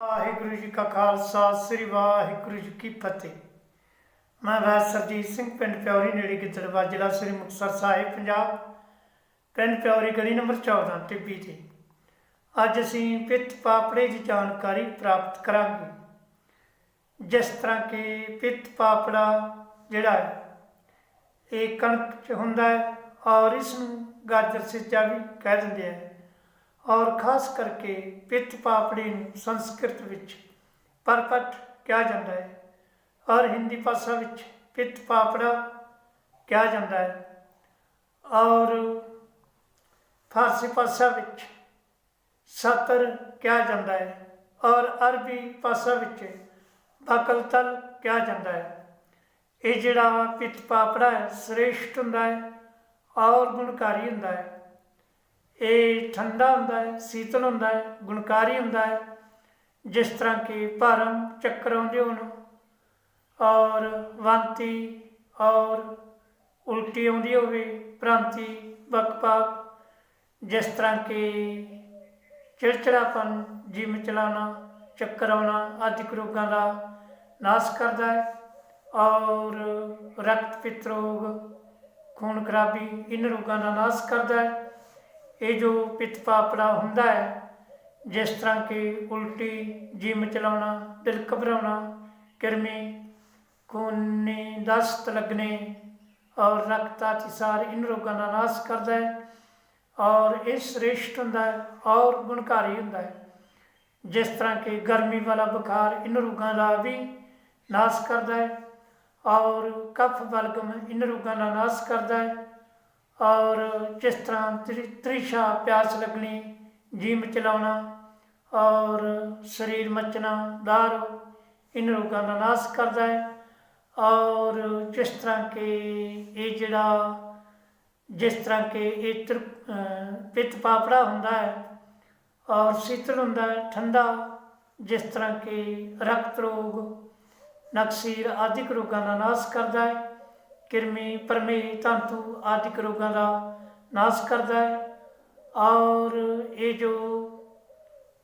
ਵਾਹਿਗੁਰੂ ਜੀ ਕਾ ਖਾਲਸਾ, ਸ੍ਰੀ ਵਾਹਿਗੁਰੂ ਜੀ ਕੀ ਫਤਿਹ। ਮੈਂ ਵੈਦ ਸਿੰਘ, ਪਿੰਡ ਪਿਉਰੀ ਨੇੜੇ ਗਿੱਦੜਵਾ ਜ਼ਿਲ੍ਹਾ ਸ੍ਰੀ ਮੁਕਤਸਰ ਸਾਹਿਬ, ਪੰਜਾਬ। ਪਿੰਡ ਪਿਉਰੀ ਗਲੀ ਨੰਬਰ 14 ਟਿੱਬੀ ਤੇ। ਅੱਜ ਅਸੀਂ ਪਿੱਤ ਪਾਪੜੇ ਦੀ ਜਾਣਕਾਰੀ ਪ੍ਰਾਪਤ ਕਰਾਂਗੇ। ਜਿਸ ਤਰ੍ਹਾਂ ਕਿ ਪਿੱਤ ਪਾਪੜਾ ਜਿਹੜਾ ਹੈ, ਇਹ ਕਣਕ ਚ ਹੁੰਦਾ ਹੈ ਔਰ ਇਸ ਨੂੰ ਗਾਜਰ ਸਿੱਜਾ ਵੀ ਕਹਿ ਦਿੰਦੇ ਆ। ਔਰ ਖਾਸ ਕਰਕੇ ਪਿੱਤ ਪਾਪੜੀ ਨੂੰ ਸੰਸਕ੍ਰਿਤ ਵਿੱਚ ਪਰਪਟ ਕਿਹਾ ਜਾਂਦਾ ਹੈ। ਔਰ ਹਿੰਦੀ ਭਾਸ਼ਾ ਵਿੱਚ ਪਿੱਤ ਪਾਪੜਾ ਕਿਹਾ ਜਾਂਦਾ ਹੈ। ਔਰ ਫਾਰਸੀ ਭਾਸ਼ਾ ਵਿੱਚ ਸਤਰ ਕਿਹਾ ਜਾਂਦਾ ਹੈ। ਔਰ ਅਰਬੀ ਭਾਸ਼ਾ ਵਿੱਚ ਬਕਲਤਲ ਕਿਹਾ ਜਾਂਦਾ ਹੈ। ਇਹ ਜਿਹੜਾ ਪਿੱਤ ਪਾਪੜਾ ਹੈ, ਸ੍ਰੇਸ਼ਟ ਹੁੰਦਾ ਹੈ ਔਰ ਗੁਣਕਾਰੀ ਹੁੰਦਾ ਹੈ। ਇਹ ਠੰਡਾ ਹੁੰਦਾ ਹੈ, ਸੀਤਲ ਹੁੰਦਾ ਹੈ, ਗੁਣਕਾਰੀ ਹੁੰਦਾ ਹੈ। ਜਿਸ ਤਰ੍ਹਾਂ ਕਿ ਭਰਮ ਚੱਕਰ ਆਉਂਦੇ ਹੋਣ, ਔਰ ਵਾਂਤੀ, ਔਰ ਉਲਟੀ ਆਉਂਦੀ ਹੋਵੇ, ਭ੍ਰਾਂਤੀ ਬਕਪਾਕ ਜਿਸ ਤਰ੍ਹਾਂ ਕਿ ਚਿੜਚਿੜਾਪਨ, ਜਿਮ ਚਲਾਣਾ ਚੱਕਰ ਆਉਣਾ ਆਦਿਕ ਰੋਗਾਂ ਦਾ ਨਾਸ਼ ਕਰਦਾ ਹੈ। ਔਰ ਰਕਤ ਪਿੱਤ ਰੋਗ, ਖੂਨ ਖਰਾਬੀ ਇਹਨਾਂ ਰੋਗਾਂ ਦਾ ਨਾਸ਼ ਕਰਦਾ ਹੈ। ਇਹ ਜੋ ਪਿੱਤ ਪਾਪੜਾ ਹੁੰਦਾ ਹੈ, ਜਿਸ ਤਰ੍ਹਾਂ ਕਿ ਉਲਟੀ ਜਿਮ ਚਲਾਉਣਾ ਦਿਲ ਘਬਰਾਉਣਾ ਕਿਰਮੀ, ਖੂਨੀ, ਦਸਤ ਲੱਗਣੇ ਔਰ ਰਕਤਾਤਿਸਾਰ ਇਨ ਰੋਗਾਂ ਦਾ ਨਾਸ਼ ਕਰਦਾ ਹੈ ਔਰ ਇਹ ਸ੍ਰੇਸ਼ਟ ਹੁੰਦਾ ਹੈ, ਔਰ ਗੁਣਕਾਰੀ ਹੁੰਦਾ ਹੈ। ਜਿਸ ਤਰ੍ਹਾਂ ਕਿ ਗਰਮੀ ਵਾਲਾ ਬੁਖਾਰ ਇਨ ਰੋਗਾਂ ਦਾ ਵੀ ਨਾਸ਼ ਕਰਦਾ ਹੈ ਔਰ ਕਫ ਬਲਗਮ ਇਨ ਰੋਗਾਂ ਦਾ ਨਾਸ਼ ਕਰਦਾ ਹੈ। ਔਰ ਜਿਸ ਤਰ੍ਹਾਂ ਤ੍ਰਿ- ਤ੍ਰਿਸ਼ਾ ਪਿਆਸ ਲੱਗਣੀ, ਜੀਮ ਚਲਾਉਣਾ, ਔਰ ਸਰੀਰ ਮਚਣਾ, ਦਾਰ, ਇਨ ਰੋਗਾਂ ਦਾ ਨਾਸ਼ ਕਰਦਾ ਹੈ। ਔਰ ਜਿਸ ਤਰ੍ਹਾਂ ਕਿ ਇਹ ਜਿਹੜਾ, ਜਿਸ ਤਰ੍ਹਾਂ ਕਿ ਇਹ ਤ੍ਰਿ- ਪਿੱਤ ਪਾਪੜਾ ਹੁੰਦਾ ਹੈ, ਔਰ ਸ਼ੀਤਲ ਹੁੰਦਾ ਹੈ, ਠੰਡਾ, ਜਿਸ ਤਰ੍ਹਾਂ ਕਿ ਰਕਤ ਰੋਗ, ਨਕਸੀਰ ਆਦਿਕ ਰੋਗਾਂ ਦਾ ਨਾਸ਼ ਕਰਦਾ ਹੈ। ਕਿਰਮੀ ਪਰਮੇ ਤੰਤੂ ਆਦਿਕ ਰੋਗਾਂ ਦਾ ਨਾਸ਼ ਕਰਦਾ ਹੈ ਔਰ ਇਹ ਜੋ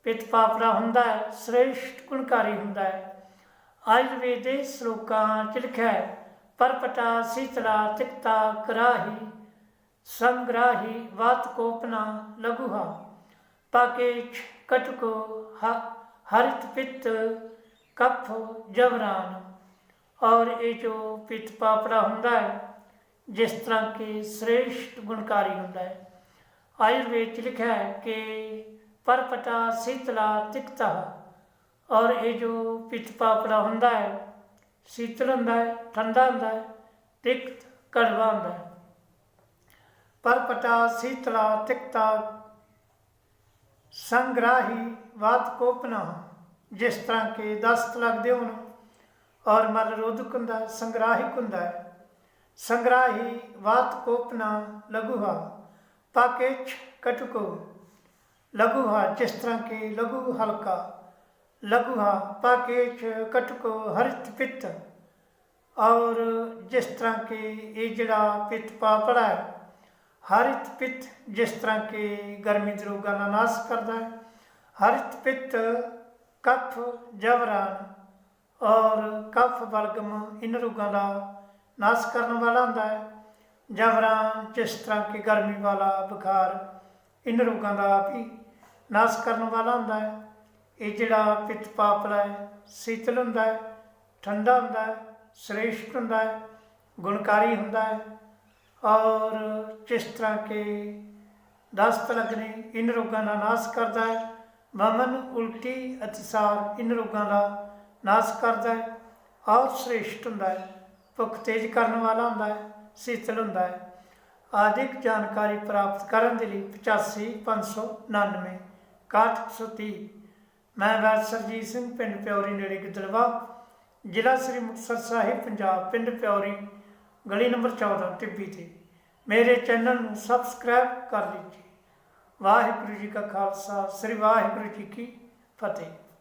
ਪਿਤ ਪਾਪੜਾ ਹੁੰਦਾ ਹੈ, ਸ੍ਰੇਸ਼ਟ ਗੁਣਕਾਰੀ ਹੁੰਦਾ ਹੈ। ਆਯੁਰਵੇਦ ਦੇ ਸ਼ਲੋਕਾਂ ਚ ਲਿਖਿਆ ਹੈ, ਪਰਪਟਾ ਸੀਤਲਾ ਤਿਕਤਾ ਕਰਾਹੀ, ਸੰਗ੍ਰਾਹੀ ਵਾਤ ਕੋਪਨਾ ਲਘੁਹਾ ਪਾਕੇਚ ਕਟਕੋ ਹਰਿਤ ਪਿੱਤ ਕਫ ਜਵਰਾਨ। ਔਰ ਇਹ ਜੋ ਪਿੱਤ ਪਾਪੜਾ ਹੁੰਦਾ ਹੈ, ਜਿਸ ਤਰ੍ਹਾਂ ਕਿ ਸ੍ਰੇਸ਼ਟ ਗੁਣਕਾਰੀ ਹੁੰਦਾ ਹੈ। ਆਯੁਰਵੇਦ ਚ ਲਿਖਿਆ ਹੈ ਕਿ ਪਰਪਟਾ ਸੀਤਲਾ ਤਿਕਤਾ। ਔਰ ਇਹ ਜੋ ਪਿਤ ਪਾਪੜਾ ਹੁੰਦਾ ਹੈ, ਸੀਤਲ ਹੁੰਦਾ ਹੈ, ਠੰਡਾ ਹੁੰਦਾ ਹੈ, ਤਿਕਤ, ਕੜਵਾ ਹੁੰਦਾ ਹੈ। ਪਰਪਟਾ ਸੀਤਲਾ ਤਿਕਤਾ ਸੰਗ੍ਰਾਹੀ ਵਾਤ ਕੋਪਨਾ, ਜਿਸ ਤਰ੍ਹਾਂ ਕਿ ਦਸਤ ਲੱਗਦੇ ਹੋਣ ਔਰ ਮਲ ਰੋਧਕ ਹੁੰਦਾ ਹੈ, ਸੰਗ੍ਰਾਹਿਕ ਹੁੰਦਾ ਹੈ ਸੰਗ੍ਰਾਹੀ ਵਾਤ ਕੋਪਨਾ ਲਘੁਹਾ ਪਾਕੇਚ ਕਟਕੋ ਲਘੁਹਾ ਜਿਸ ਤਰ੍ਹਾਂ ਕਿ ਲਘੂ ਹਲਕਾ ਲਘੁਹਾ ਪਾਕੇਚ ਕਟਕੋ ਹਰਿਤ ਪਿੱਤ ਔਰ ਜਿਸ ਤਰ੍ਹਾਂ ਕਿ ਇਹ ਜਿਹੜਾ ਪਿੱਤ ਪਾਪੜਾ ਹੈ ਹਰਿਤ ਪਿੱਤ ਜਿਸ ਤਰ੍ਹਾਂ ਕਿ ਗਰਮੀ ਦੇ ਰੋਗਾਂ ਦਾ ਨਾਸ਼ ਕਰਦਾ ਹੈ ਹਰਿਤ ਪਿੱਤ ਕਫ ਜਵਰਾਨ ਔਰ ਕਫ ਬਲਗਮ ਇਹਨਾਂ ਰੋਗਾਂ ਦਾ ਨਾਸ਼ ਕਰਨ ਵਾਲਾ ਹੁੰਦਾ ਹੈ। ਜਵਰਾਂ ਜਿਸ ਤਰ੍ਹਾਂ ਕਿ ਗਰਮੀ ਵਾਲਾ, ਬੁਖਾਰ ਇਹਨਾਂ ਰੋਗਾਂ ਦਾ ਵੀ ਨਾਸ਼ ਕਰਨ ਵਾਲਾ ਹੁੰਦਾ ਹੈ। ਇਹ ਜਿਹੜਾ ਪਿੱਤ ਪਾਪਲਾ ਹੈ, ਸੀਤਲ ਹੁੰਦਾ ਹੈ, ਠੰਡਾ ਹੁੰਦਾ ਹੈ, ਸ੍ਰੇਸ਼ਟ ਹੁੰਦਾ ਹੈ, ਗੁਣਕਾਰੀ ਹੁੰਦਾ ਹੈ। ਔਰ ਜਿਸ ਤਰ੍ਹਾਂ ਕਿ ਦਸਤ ਲੱਗਣੇ ਇਨ ਰੋਗਾਂ ਦਾ ਨਾਸ਼ ਕਰਦਾ ਹੈ ਵਮਨ ਉਲਟੀ ਅਤਿਸਾਰ ਇਹਨਾਂ ਰੋਗਾਂ ਦਾ ਨਾਸ਼ ਕਰਦਾ ਹੈ ਔਰ ਸ੍ਰੇਸ਼ਟ ਹੁੰਦਾ ਹੈ, ਭੁੱਖ ਤੇਜ਼ ਕਰਨ ਵਾਲਾ ਹੁੰਦਾ ਹੈ, ਸੀਤਲ ਹੁੰਦਾ ਹੈ। ਆਦਿਕ ਜਾਣਕਾਰੀ ਪ੍ਰਾਪਤ ਕਰਨ ਦੇ ਲਈ 85 599 6130 ਮੈਂ ਵੈਦ ਸਰਜੀਤ ਸਿੰਘ, ਪਿੰਡ ਪਿਉਰੀ ਨੇੜੇ ਗਿੱਦੜਵਾ, ਜ਼ਿਲ੍ਹਾ ਸ੍ਰੀ ਮੁਕਤਸਰ ਸਾਹਿਬ, ਪੰਜਾਬ, ਪਿੰਡ ਪਿਉਰੀ ਗਲੀ ਨੰਬਰ 14 ਟਿੱਬੀ ਤੇ। ਮੇਰੇ ਚੈਨਲ ਨੂੰ ਸਬਸਕ੍ਰਾਈਬ ਕਰ ਲੀजिए ਵਾਹਿਗੁਰੂ ਜੀ ਕਾ ਖਾਲਸਾ, ਸ੍ਰੀ ਵਾਹਿਗੁਰੂ ਜੀ ਕੀ ਫਤਿਹ।